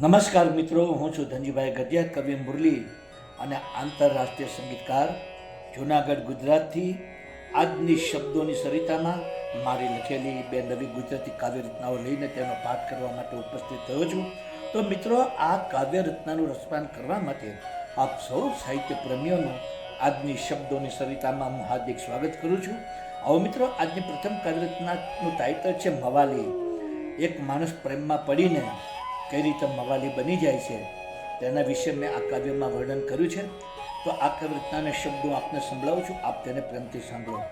નમસ્કાર મિત્રો, હું છું ધનજીભાઈ ગઢિયા કવિ મુરલી અને આંતરરાષ્ટ્રીય સંગીતકાર, જૂનાગઢ, ગુજરાતથી આજની શબ્દોની સરિતામાં મારી લખેલી બે નવી ગુજરાતી કાવ્ય રચનાઓ લઈને તેનો પાઠ કરવા માટે ઉપસ્થિત થયો છું. તો મિત્રો, આ કાવ્ય રચનાનું રસપાન કરવા માટે આપ સૌ સાહિત્ય પ્રેમીઓનું આજની શબ્દોની સરિતામાં હું હાર્દિક સ્વાગત કરું છું. હવે મિત્રો, આજની પ્રથમ કાવ્ય રચનાનું ટાઇટલ છે મવાલી. એક માણસ પ્રેમમાં પડીને કઈ રીતે મવાલી બની જાય છે, તેના વિશે મેં આ કાવ્યમાં વર્ણન કર્યું છે. તો આ કવિતાને શબ્દો આપને સંભળાવું છું, આપ તેને પ્રેમથી સાંભળો.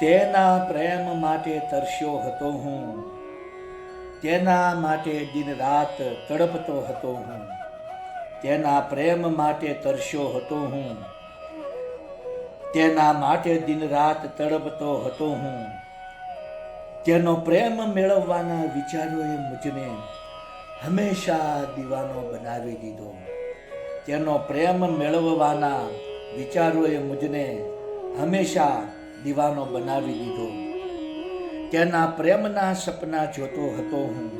તેના પ્રેમ માટે તરસ્યો હતો હું, તેના માટે દિન રાત તડપતો હતો હું, તેના પ્રેમ માટે તરસ્યો હતો હું, તેના માટે દિન રાત તડપતો હતો હું, તેનો પ્રેમ મેળવવાના વિચારોએ મુજને હંમેશા દીવાનો બનાવી દીધો. તેનો પ્રેમ મેળવવાના વિચારોએ મુજને હંમેશા દીવાનો બનાવી દીધો. તેના પ્રેમના સપના જોતો હતો હું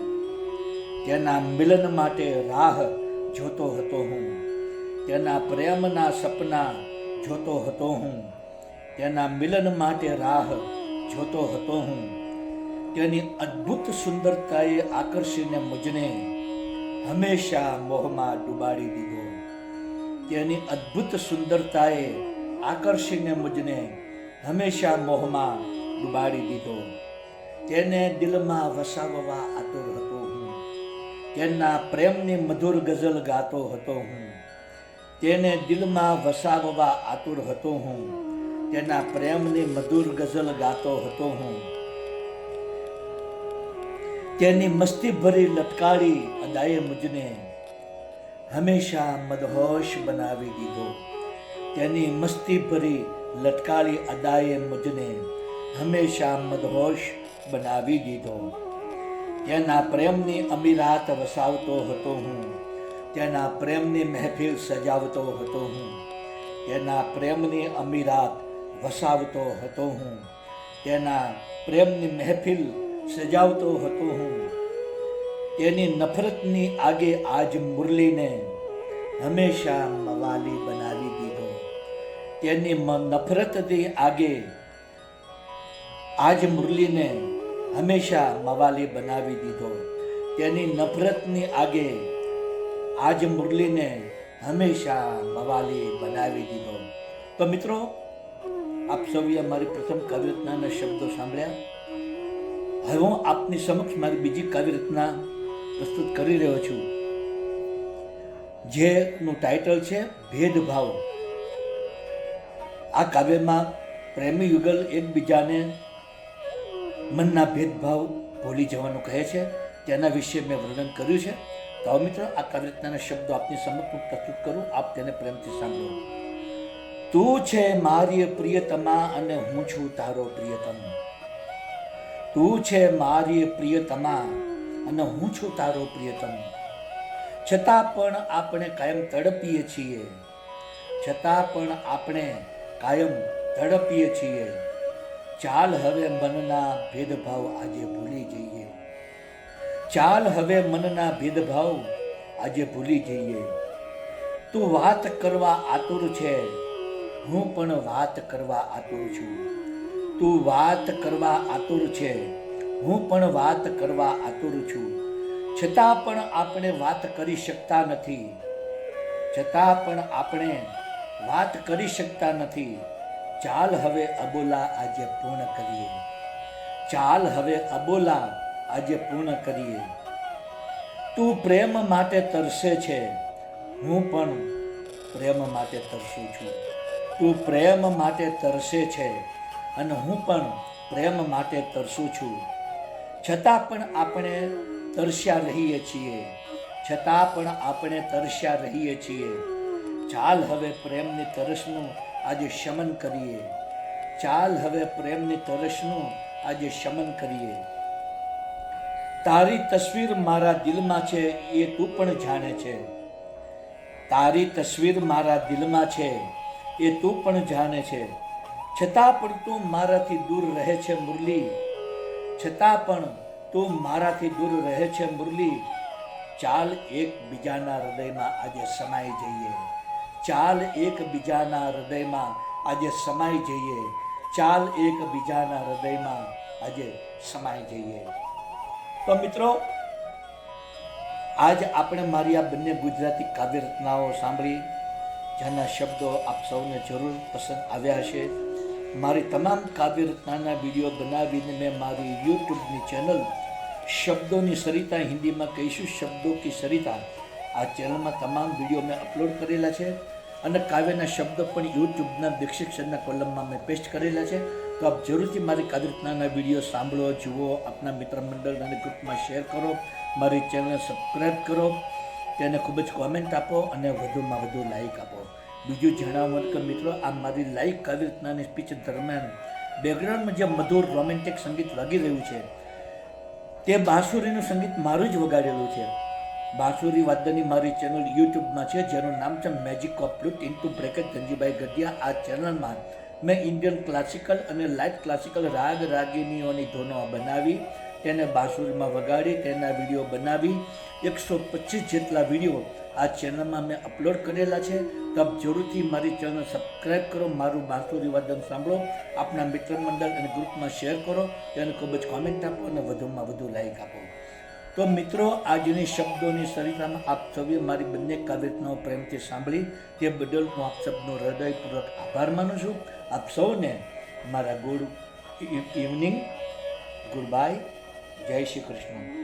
તેના મિલન માટે રાહ જોતો હતો હું તેના પ્રેમના સપના જોતો હતો હું તેના મિલન માટે રાહ જોતો હતો હું. તેની અદ્ભુત સુંદરતાએ આકર્ષીને મુજને હંમેશા મોહમાં ડૂબાડી દીધો. તેની અદ્ભુત સુંદરતાએ આકર્ષીને મુજને હંમેશા મોહમાં ડૂબાડી દીધો. તેને દિલમાં વસાવવા આતુર હતો હું. તેના પ્રેમની મધુર ગઝલ ગાતો હતો હું. તેને દિલમાં વસાવવા આતુર હતો હું. તેના પ્રેમની મધુર ગઝલ ગાતો હતો હું. તેની મસ્તી ભરી લટકાળી અદાએ મુજને હંમેશા મદહોશ બનાવી દીધો તેની મસ્તી ભરી લટકાળી અદાએ મુજને હંમેશા મદહોશ બનાવી દીધો તેના પ્રેમની અમીરાત વસાવતો હતો હું તેના પ્રેમની મહેફિલ સજાવતો હતો હું તેના પ્રેમની અમીરાત વસાવતો હતો હું તેના પ્રેમની મહેફિલ સજાવતો હતો હું. તેની નફરતની આગે આજ મુરલીને હંમેશા મવાલી બનાવી દીધો. તેની નફરતની આગે આજ મુરલીને હંમેશા મવાલી બનાવી દીધો. તેની નફરતની આગે આજ મુરલીને હંમેશા મવાલી બનાવી દીધો. તો મિત્રો, આપ સૌએ મારી પ્રથમ કાવ્યરચનાના શબ્દો સાંભળ્યા? હવે હું આપની સમક્ષ મારી બીજી કાવ્ય રચના પ્રસ્તુત કરી રહ્યો છું. જેનું ટાઇટલ છે ભેદભાવ. આ કાવ્યમાં પ્રેમી યુગલ એકબીજાને મનના ભેદભાવ ભૂલી જવાનું કહે છે. તેના વિશે મેં વર્ણન કર્યું છે. તો મિત્રો, આ કાવ્ય રચનાના શબ્દો આપની સમક્ષ હું પ્રસ્તુત કરું. આપ તેને પ્રેમથી સાંભળો. તું છે મારી પ્રિયતમા અને હું છું તારો પ્રિયતમ. તું છે મારી પ્રિયતમા અને હું છું તારો પ્રિયતમ. છતાં પણ આપણે કાયમ તડપીએ છીએ. છતાં પણ આપણે કાયમ તડપીએ છીએ. ચાલ હવે મનના ભેદભાવ આજે ભૂલી જઈએ. ચાલ હવે મનના ભેદભાવ આજે ભૂલી જઈએ. તું વાત કરવા આતુર છે. હું પણ વાત કરવા આતુર છું. તું વાત કરવા આતુર છે. હું પણ વાત કરવા આતુર છું. છતાં પણ આપણે વાત કરી શકતા નથી. છતાં પણ આપણે વાત કરી શકતા નથી. ચાલ હવે અબોલા આજે પૂર્ણ કરીએ. ચાલ હવે અબોલા આજે પૂર્ણ કરીએ. તું પ્રેમ માટે તરસે છે. હું પણ પ્રેમ માટે તરસું છું. તું પ્રેમ માટે તરસે છે. અને હું પણ પ્રેમ માટે તરસું છું. છતાં પણ આપણે તરસ્યા રહીએ છીએ. છતાં પણ આપણે તરસ્યા રહીએ છીએ. ચાલ હવે પ્રેમની તરસનું આજે શમન કરીએ. ચાલ હવે પ્રેમની તરસનું આજે શમન કરીએ. તારી તસવીર મારા દિલમાં છે એ તું પણ જાણે છે. તારી તસવીર મારા દિલમાં છે એ તું પણ જાણે છે. છતાં પણ તું મારાથી દૂર રહે છે મુરલી. છતાં પણ તું મારાથી દૂર રહે છે મુરલી. ચાલ એકબીજાના હૃદયમાં આજે સમાઈ જઈએ. ચાલ એકબીજાના હૃદયમાં આજે સમાઈ જઈએ. ચાલ એકબીજાના હૃદયમાં આજે સમાઈ જઈએ. તો મિત્રો, આજ આપણે મારી આ બંને ગુજરાતી કાવ્ય રચનાઓ સાંભળી, જેના શબ્દો આપ સૌને જરૂર પસંદ આવ્યા હશે. મારી તમામ કાવ્ય રચનાના વીડિયો બનાવીને મેં મારી યુટ્યુબની ચેનલ શબ્દોની સરિતા હિન્દીમાં કહીશું, શબ્દો કી સરિતા. આ ચેનલમાં તમામ વીડિયો મેં અપલોડ કરેલા છે અને કાવ્યના શબ્દો પણ યુટ્યુબના ડિસ્ક્રિપ્શનના કોલમમાં મેં પેસ્ટ કરેલા છે. તો આપ જરૂરથી મારી કાવ્ય રચનાના વીડિયો સાંભળો, જુઓ, આપના મિત્ર મંડળ અને ગ્રુપમાં શેર કરો, મારી ચેનલ સબસ્ક્રાઈબ કરો, તેને ખૂબ જ કોમેન્ટ આપો અને વધુમાં વધુ લાઈક આપો. બીજું જણાવવાનું કે મિત્રો, આ મારી લાઈવ કાવ્ય રચનાની સ્પીચ દરમિયાન બેકગ્રાઉન્ડમાં જે મધુર રોમેન્ટિક સંગીત વાગી રહ્યું છે, તે બાંસુરીનું સંગીત મારું જ વગાડેલું છે. બાંસુરી વાદ્યની મારી ચેનલ યુટ્યુબમાં છે, જેનું નામ છે magic of flute into bracket Ganjibhai Gadhiya, આ ચેનલમાં મેં ઇન્ડિયન ક્લાસિકલ અને લાઇટ ક્લાસિકલ રાગ રાગિનીઓની ધૂનો બનાવી, તેને બાંસુરીમાં વગાડી, તેના વીડિયો બનાવી, એકસો પચીસ જેટલા વીડિયો આ ચેનલમાં મેં અપલોડ કરેલા છે. તો આપ જરૂરથી મારી ચેનલ સબસ્ક્રાઈબ કરો, મારું બાંસુરી વાદન સાંભળો. આપના મિત્ર મંડળ અને ગ્રુપમાં શેર કરો. તેને ખૂબ જ કોમેન્ટ આપો અને વધુમાં વધુ લાઈક આપો. તો મિત્રો, આજની શબ્દોની સરિતામાં આપ સૌએ મારી બંને કાવ્યનો પ્રેમથી સાંભળી. તે બદલ હું આપ સૌનો હૃદયપૂર્વક આભાર માનું છું. આપ સૌને મારા ગુડ ઇવનિંગ ગુડ બાય જય શ્રી કૃષ્ણ.